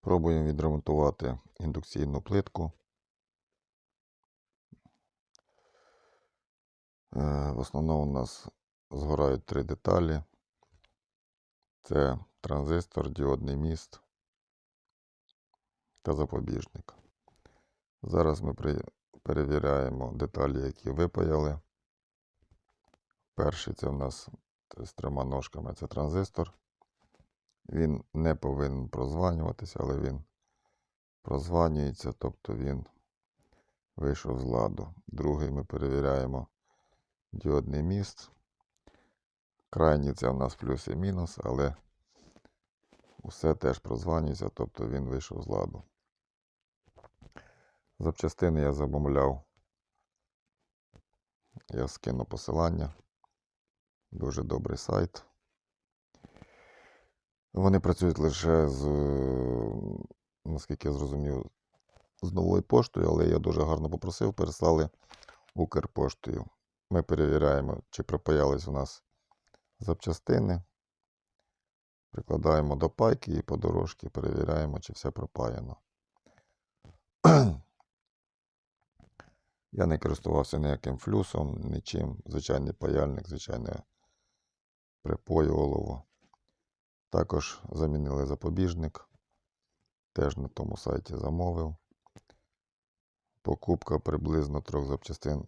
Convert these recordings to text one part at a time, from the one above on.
Пробуємо відремонтувати індукційну плитку. Е, В основному у нас згорають три деталі. Це транзистор, діодний міст та запобіжник. Зараз ми перевіряємо деталі, які випаяли. Перший це в нас з трьома ножками це транзистор. Він не повинен прозванюватися, але він прозванюється, тобто він вийшов з ладу. Другий ми перевіряємо діодний міст. Крайній це в нас плюс і мінус, але усе теж прозванюється, тобто він вийшов з ладу. Запчастини я замовляв. Я скину посилання. Дуже добрий сайт. Вони працюють лише з, е, наскільки я зрозумів, з новою поштою, але я дуже гарно попросив, переслали Укрпоштою. Ми перевіряємо, чи припаялись у нас запчастини. Прикладаємо до пайки і по дорожці перевіряємо, чи все пропаяно. Я не користувався ніяким флюсом, нічим. Звичайний паяльник, звичайне припоювало. Також замінили запобіжник. Теж на тому сайті замовив. Покупка приблизно трьох запчастин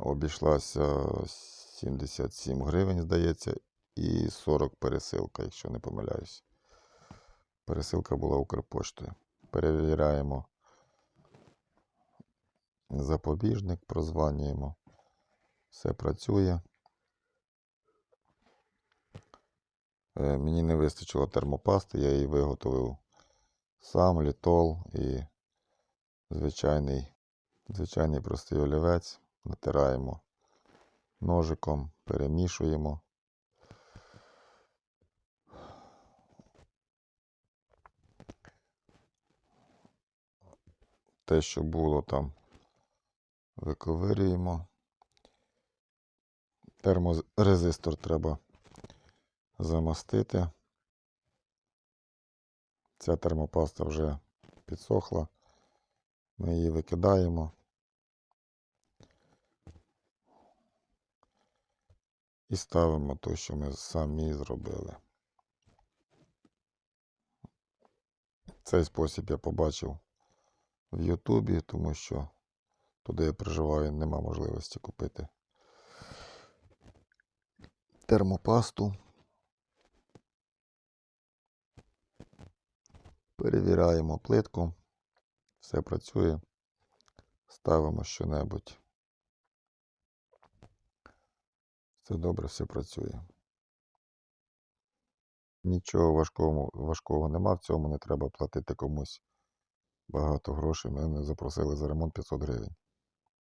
обійшлася 77 гривень, здається, і 40 пересилка, якщо не помиляюсь. Пересилка була Укрпоштою. Перевіряємо запобіжник, прозванюємо. Все працює. Мені не вистачило термопасти, я її виготовив сам, літол і звичайний, звичайний простий олівець. Натираємо ножиком, перемішуємо. Те, що було там, виковирюємо. Терморезистор треба замастити. Ця термопаста вже підсохла. Ми її викидаємо. І ставимо те, що ми самі зробили. Цей спосіб я побачив в Ютубі, тому що туди я проживаю, нема можливості купити термопасту. Перевіряємо плитку. Все працює. Ставимо що-небудь. Все добре, все працює. Нічого важкого, важкого нема в цьому, не треба платити комусь багато грошей. Мене запросили за ремонт 500 гривень.